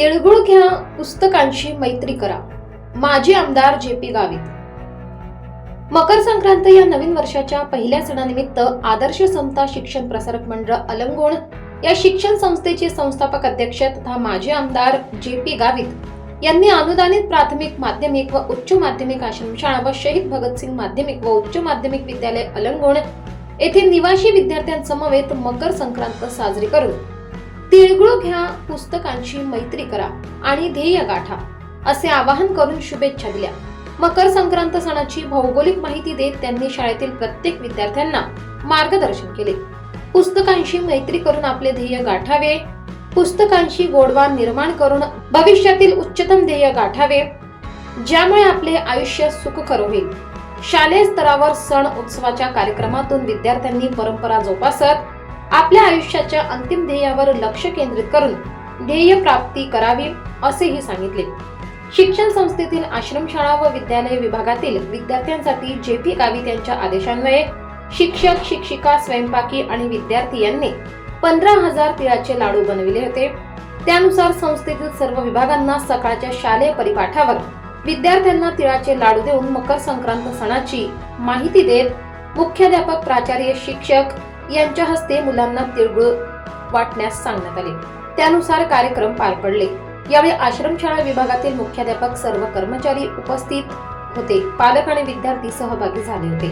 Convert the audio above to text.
तिळगुळ घ्या पुस्तकांशी मैत्री करा. माजी आमदार जे पी गावित. मकर संक्रांत या नवीन वर्षाच्या पहिल्या सणानिमित्त आदर्श समता शिक्षण प्रसारक मंडळ अलंगोण या शिक्षण संस्थेचे संस्थापक अध्यक्ष तथा माजी आमदार जे पी गावित यांनी अनुदानित प्राथमिक माध्यमिक व उच्च माध्यमिक आश्रमशाळा व शहीद भगतसिंग माध्यमिक व उच्च माध्यमिक विद्यालय अलंगोण येथे निवासी विद्यार्थ्यांसमवेत मकर संक्रांत साजरी करून तिळगुळ घ्या पुस्तकांची मैत्री करा आणि ध्येय गाठा असे आवाहन करून शुभेच्छा दिल्या. मकर संक्रांत सणाची भौगोलिक माहिती देत त्यांनी शाळेतील प्रत्येक विद्यार्थ्यांना मार्गदर्शन केले. पुस्तकांशी मैत्री करून आपले ध्येय गाठावे पुस्तकांशी गोडवा निर्माण करून भविष्यातील उच्चतम ध्येय गाठावे ज्यामुळे आपले आयुष्य सुखकर होईल. शालेय स्तरावर सण उत्सवाच्या कार्यक्रमातून विद्यार्थ्यांनी परंपरा जोपासत आपल्या आयुष्याच्या अंतिम ध्येयावर लक्ष केंद्रित करून ध्येय प्राप्ती करावी असेही सांगितले. शिक्षण संस्थेतील आश्रमशाळा व विद्यालय विभागातील विद्यार्थ्यांसाठी जे पी गावित यांच्या आदेशान्वये शिक्षक शिक्षिका स्वयंपाकी आणि विद्यार्थी यांनी पंधरा हजार तिळाचे लाडू बनविले होते. त्यानुसार संस्थेतील सर्व विभागांना सकाळच्या शालेय परिपाठावर विद्यार्थ्यांना तिळाचे लाडू देऊन मकर संक्रांत सणाची माहिती देत मुख्याध्यापक प्राचार्य शिक्षक यांच्या हस्ते मुलांना तिळगुळ वाटण्यास सांगण्यात आले. त्यानुसार कार्यक्रम पार पडले. यावेळी आश्रमशाळा विभागातील मुख्याध्यापक सर्व कर्मचारी उपस्थित होते. पालक आणि विद्यार्थी सहभागी झाले होते.